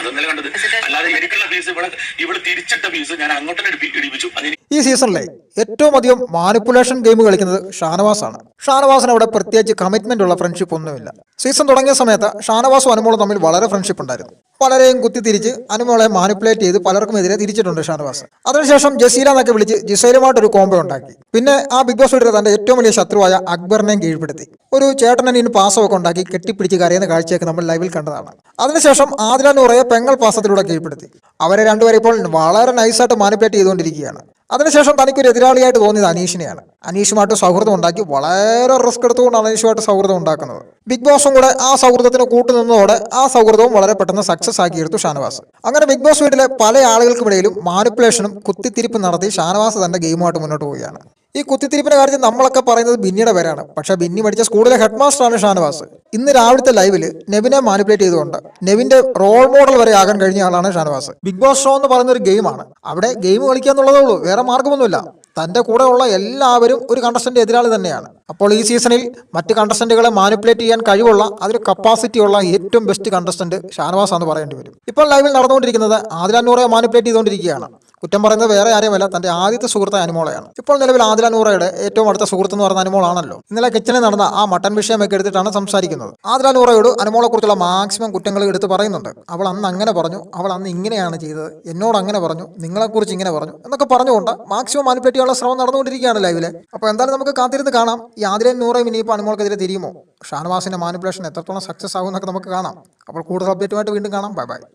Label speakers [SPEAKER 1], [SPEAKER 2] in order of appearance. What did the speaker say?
[SPEAKER 1] അതെന്നല്ല കണ്ടത്? അല്ലാതെ എനിക്കുള്ള ഫീസ് ഇവിടെ ഇവിടെ തിരിച്ചിട്ട ഫീസ് ഞാൻ അങ്ങോട്ടന്നെ ഇടിപ്പിച്ചു. അതിന്
[SPEAKER 2] ഈ സീസണിലെ ഏറ്റവും അധികം മാനിപ്പുലേഷൻ ഗെയിം കളിക്കുന്നത് ഷാനവാസ് ആണ് ഷാനവാസിന് അവിടെ പ്രത്യേകിച്ച് കമ്മിറ്റ്മെന്റ് ഉള്ള ഫ്രണ്ട്ഷിപ്പ് ഒന്നുമില്ല. സീസൺ തുടങ്ങിയ സമയത്ത് ഷാനവാസും അനുമോളും തമ്മിൽ വളരെ ഫ്രണ്ട്ഷിപ്പ് ഉണ്ടായിരുന്നു. പലരെയും കുത്തിത്തിരിച്ച് അനുമോളെ മാനിപ്പുലേറ്റ് ചെയ്ത് പലർക്കും എതിരെ തിരിച്ചിട്ടുണ്ട് ഷാനവാസ്. അതിനുശേഷം ജസീല എന്നൊക്കെ വിളിച്ച് ജിസൈലുമായിട്ട് ഒരു കോംബോ ഉണ്ടാക്കി. പിന്നെ ആ ബിഗ് ബോസ് വീട്ടിലെ തന്റെ ഏറ്റവും വലിയ ശത്രുവായ അക്ബറിനെയും കീഴ്പ്പെടുത്തി. ഒരു ചേട്ടനീന് പാസമൊക്കെ ഉണ്ടാക്കി കെട്ടിപ്പിടിച്ച് കരയുന്ന കാഴ്ചയൊക്കെ നമ്മൾ ലൈവിൽ കണ്ടതാണ്. അതിനുശേഷം ആദില നൂറയെ പെങ്ങൾ പാസത്തിലൂടെ കീഴ്പ്പെടുത്തി. അവരെ രണ്ടുപേരെ ഇപ്പോൾ വളരെ നൈസായിട്ട് മാനിപ്പുലേറ്റ് ചെയ്തുകൊണ്ടിരിക്കുകയാണ്. അതിനുശേഷം തനിക്കൊരു എതിരാളിയായിട്ട് തോന്നിയത് അനീഷിനെയാണ്. അനീഷുമായിട്ട് സൗഹൃദം ഉണ്ടാക്കി വളരെ റിസ്ക് എടുത്തുകൊണ്ടാണ് അനീഷുമായിട്ട് സൗഹൃദം ഉണ്ടാക്കുന്നത്. ബിഗ് ബോസും കൂടെ ആ സൗഹൃദത്തിന് കൂട്ടുനിന്നതോടെ ആ സൗഹൃദവും വളരെ പെട്ടെന്ന് സക്സസ് ആക്കിയെടുത്തു ഷാനവാസ്. അങ്ങനെ ബിഗ് ബോസ് വീട്ടിലെ പല ആളുകൾക്കിടയിലും മാനിപ്പുലേഷനും കുത്തിത്തിരിപ്പും നടത്തി ഷാനവാസ് തന്റെ ഗെയിമുമായിട്ട് മുന്നോട്ട് പോവുകയാണ്. ഈ കുത്തിത്തിരിപ്പിന്റെ കാര്യത്തിൽ നമ്മളൊക്കെ പറയുന്നത് ബിന്നിയുടെ പേരാണ്. പക്ഷെ ബിന്നി പഠിച്ച സ്കൂളിലെ ഹെഡ് മാസ്റ്ററാണ് ഷാനവാസ്. ഇന്ന് രാവിലത്തെ ലൈവിൽ നെവിനെ മാനിപ്പുലേറ്റ് ചെയ്തുകൊണ്ട് നെവിന്റെ റോൾ മോഡൽ വരെ ആകാൻ കഴിഞ്ഞ ആളാണ് ഷാനവാസ്. ബിഗ് ബോസ് ഷോ എന്ന് പറയുന്ന ഒരു ഗെയിമാണ് അവിടെ ഗെയിം കളിക്കുക എന്നുള്ളതേ ഉള്ളൂ. വേറെ മാർഗമൊന്നുമില്ല തന്റെ കൂടെ ഉള്ള എല്ലാവരും ഒരു കണ്ടസ്റ്റന്റ് എതിരാളി തന്നെയാണ്. അപ്പോൾ ഈ സീസണിൽ മറ്റ് കണ്ടസ്റ്റന്റുകളെ മാനിപ്പുലേറ്റ് ചെയ്യാൻ കഴിവുള്ള അതിന് കപ്പാസിറ്റി ഉള്ള ഏറ്റവും ബെസ്റ്റ് കണ്ടസ്റ്റന്റ് ഷാനവാസ് എന്ന് പറയേണ്ടി വരും. ഇപ്പോൾ ലൈവിൽ നടന്നുകൊണ്ടിരിക്കുന്നത് ആദിലാനൂറെ മാനിപ്പുലേറ്റ് ചെയ്തുകൊണ്ടിരിക്കുകയാണ്. കുറ്റം പറയുന്നത് വേറെ ആരെയുമല്ല തന്റെ ആദ്യത്തെ സുഹൃത്ത് അനുമോളയാണ്. ഇപ്പോൾ നിലവിൽ ആദിലാനൂറയുടെ ഏറ്റവും അടുത്ത സുഹൃത്ത് എന്ന് പറയുന്ന അനുമോളാണല്ലോ. ഇന്നലെ കിച്ചണിൽ നടന്ന ആ മട്ടൻ വിഷയമൊക്കെ എടുത്തിട്ടാണ് സംസാരിക്കുന്നത്. ആദിലാനൂറയോട് അനുമോളെ കുറിച്ചുള്ള മാക്സിമം കുറ്റങ്ങൾ എടുത്ത് പറയുന്നുണ്ട്. അവൾ അന്ന് അങ്ങനെ പറഞ്ഞു അവൾ അന്ന് ഇങ്ങനെയാണ് ചെയ്തത് എന്നോട് അങ്ങനെ പറഞ്ഞു നിങ്ങളെക്കുറിച്ച് ഇങ്ങനെ പറഞ്ഞു എന്നൊക്കെ പറഞ്ഞുകൊണ്ട് മാക്സിമം മാനിപ്പുലേറ്റ് ശ്രമം നടന്നുകൊണ്ടിരിക്കുകയാണ് ലൈവിൽ അപ്പോൾ എന്തായാലും നമുക്ക് കാത്തിരുന്ന് കാണാം. ഈ ആദിലൻ നൂറയും ഇനിയിപ്പോൾ അനുമോൾക്കെതിരെ തിരിയുമോ? ഷാനവാസിന്റെ മാനിപ്പുലേഷൻ എത്രത്തോളം സക്സസ് ആകുമെന്നൊക്കെ നമുക്ക് കാണാം. അപ്പോൾ കൂടുതൽ അപ്ഡേറ്റുമായിട്ട് വീണ്ടും കാണാം. Bye bye